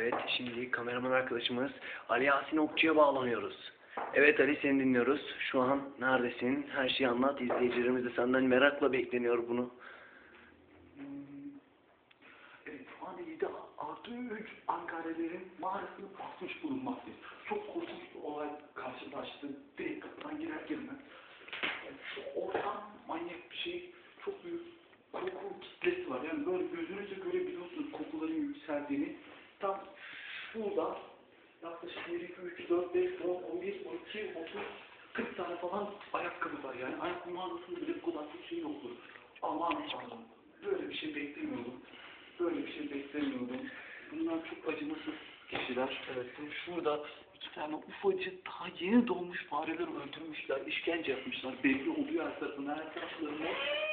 Evet, şimdi kameraman arkadaşımız Ali Yasin Okçu'ya bağlanıyoruz. Evet Ali seni dinliyoruz. Şu an neredesin? Her şeyi anlat. İzleyicilerimiz de senden merakla bekleniyor bunu. Evet, şu an 7 artı 3 Ankara'ların mağarasını basmış bulunmaktayız. Çok korkunç bir olay karşılaştı. Direkt kapıdan girer girmez. Şu ortam manyak bir şey. Çok büyük koku kitlesi var. Yani böyle gözünüzle görebiliyorsunuz kokuların yükseldiğini. Yaklaşık 1, 2, 3, 4, 5, 10, 11, 12, 30, 40 tane falan ayakkabı var. Yani ayakkabı mağazasında bile bu kadar çok şey yoktur. Aman Tanrım. Böyle bir şey beklemiyordum. Böyle bir şey beklemiyordum. Bunlar çok acımasız kişiler. Evet. Şurada iki tane ufacık daha yeni doğmuş fareler öldürmüşler. işkence yapmışlar. Belli oluyor her tarafına. Her taraflarına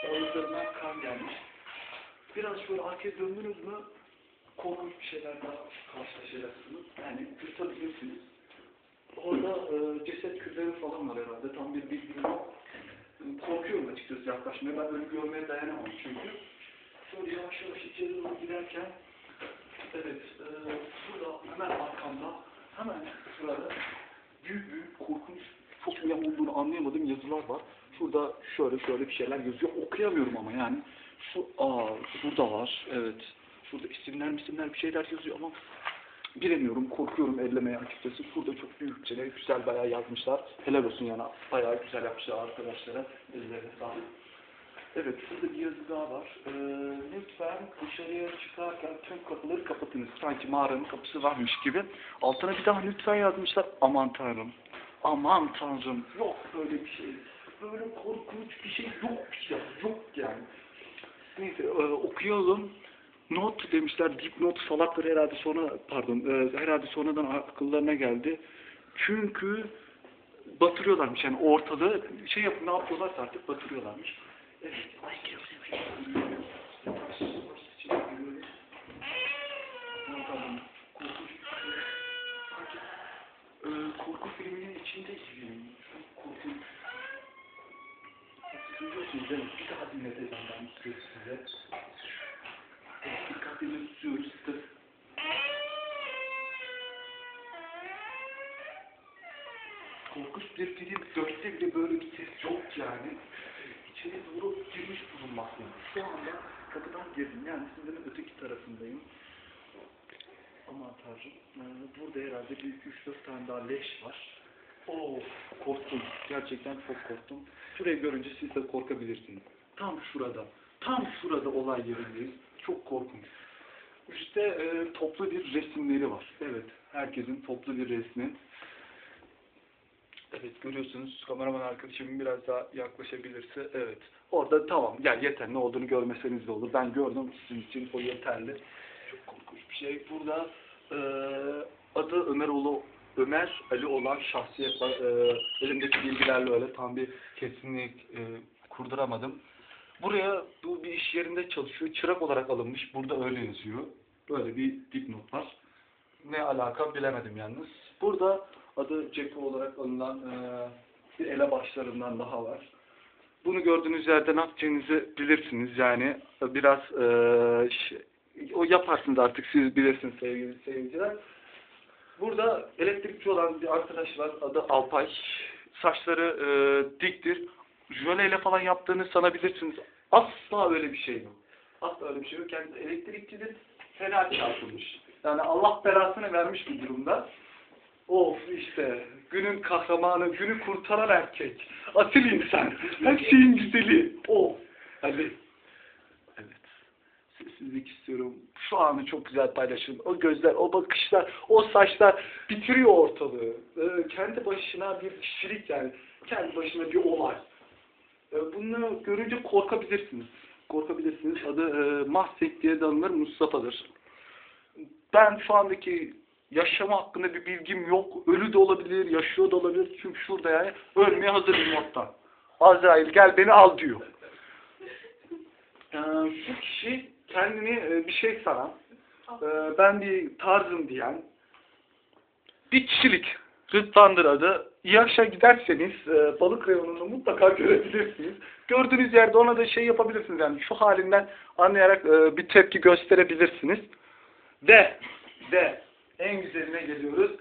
ağızlarına kan gelmiş. Biraz şöyle arkaya döndünüz mü korkunç bir şeyler daha karşılaşacaksınız. Yani yırtabilirsiniz. Orada e, ceset külleri falan var herhalde. Tam bir bilgim yok. Korkuyorum açıkçası yaklaşmaya. Ben böyle görmeye dayanamam çünkü. Şöyle yavaş yavaş içeri doğru giderken evet e, şurada hemen arkamda hemen şurada büyük büyük korkunç çok ne olduğunu anlayamadığım yazılar var. Şurada şöyle şöyle bir şeyler yazıyor. Okuyamıyorum ama yani. Şu aa şurada var. Evet. Şurada isimler misimler bir şeyler yazıyor ama bilemiyorum. Korkuyorum ellemeye açıkçası. Şurada çok büyük şeyler güzel bayağı yazmışlar. Helal olsun yani. Bayağı güzel yapmışlar arkadaşlara. Ellerine sağlık. Evet, şurada bir yazı daha var. Ee, lütfen dışarıya çıkarken tüm kapıları kapatınız. Sanki mağaranın kapısı varmış gibi. Altına bir daha lütfen yazmışlar. Aman tanrım. Aman tanrım. Yok böyle bir şey. Böyle korkunç bir şey yok ya. Yok yani. Neyse e, okuyalım. Not demişler. Dipnot salakları herhalde sonra pardon e, herhalde sonradan akıllarına geldi. Çünkü batırıyorlarmış yani ortalığı şey yapın ne yapıyorlarsa artık batırıyorlarmış. Evet. Ee, korku filminin içinde gibiyim. Çok? Bir daha dinleteceğim ben size. Evet, dikkatli tutuyoruz. Tık. Korkunç bir film. Dörtte bile böyle bir ses yok yani. İçeri doğru girmiş bulunmaktayım. Şu anda kapıdan girdim. Yani sizlerin öteki tarafındayım. Aman tanrım. Ee, burada herhalde bir 3-4 tane daha leş var. Of korktum. Gerçekten çok korktum. Şurayı görünce siz de korkabilirsiniz. Tam şurada. Tam şurada olay yerindeyiz. Çok korkunç. Üstte e, toplu bir resimleri var. Evet. Herkesin toplu bir resmi. Evet görüyorsunuz kameraman arkadaşım biraz daha yaklaşabilirse evet. Orada tamam gel yeter ne olduğunu görmeseniz de olur. Ben gördüm sizin için o yeterli. Çok korkunç bir şey. Burada e, adı Ömeroğlu Ömer Ali olan şahsiyet var. E, elimdeki bilgilerle öyle tam bir kesinlik e, kurduramadım. Buraya bu bir iş yerinde çalışıyor. Çırak olarak alınmış. Burada öyle yazıyor. Böyle bir dipnot var. Ne alaka bilemedim yalnız. Burada adı cephe olarak alınan e, bir elebaşlarından daha var. Bunu gördüğünüz yerde ne yapacağınızı bilirsiniz. Yani biraz e, şey, o yaparsınız artık siz bilirsiniz sevgili seyirciler. Burada elektrikçi olan bir arkadaş var. Adı Alpay. Saçları e, diktir. Jöleyle falan yaptığını sanabilirsiniz. Asla öyle bir şey yok. Asla öyle bir şey yok. Kendisi elektrikçidir. Fena çarpılmış. Yani Allah belasını vermiş bir durumda. Of işte günün kahramanı, günü kurtaran erkek. Asil insan. Her şeyin güzeli. Of. Hadi. Evet. Sessizlik istiyorum. Şu anı çok güzel paylaşın. O gözler, o bakışlar, o saçlar bitiriyor ortalığı. Ee, kendi başına bir kişilik yani. Kendi başına bir olay. Ee, bunu görünce korkabilirsiniz. Korkabilirsiniz. Adı e, Mahsek diye de alınır Mustafa'dır. Ben şu andaki yaşama hakkında bir bilgim yok. Ölü de olabilir, yaşıyor da olabilir. Çünkü şurada yani ölmeye hazırım modda. Azrail gel beni al diyor. Ee, şu kişi kendini e, bir şey sanan, e, ben bir tarzım diyen bir kişilik. Rıdvan'dır adı. İyaş'a giderseniz e, balık reyonunu mutlaka görebilirsiniz. Gördüğünüz yerde ona da şey yapabilirsiniz. Yani şu halinden anlayarak e, bir tepki gösterebilirsiniz. Ve ve en güzeline geliyoruz.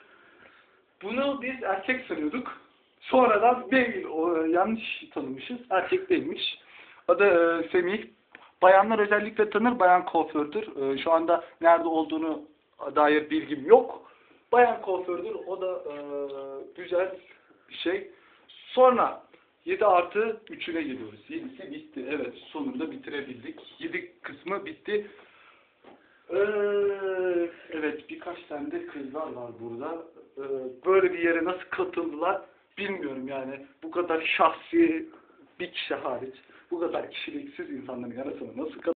Bunu biz erkek sanıyorduk. Sonradan değil, o, yanlış tanımışız. Erkek değilmiş. Adı e, Semih. Bayanlar özellikle tanır, bayan kuafördür. E, şu anda nerede olduğunu dair bilgim yok. Bayan kuafördür, o da e, güzel bir şey. Sonra 7 artı 3'üne geliyoruz. 7'si bitti. Evet, sonunda bitirebildik. 7 kısmı bitti. Ee, evet, birkaç tane de kızlar var burada. Ee, böyle bir yere nasıl katıldılar bilmiyorum yani. Bu kadar şahsi bir kişi hariç, bu kadar kişiliksiz insanların arasına nasıl katıldılar?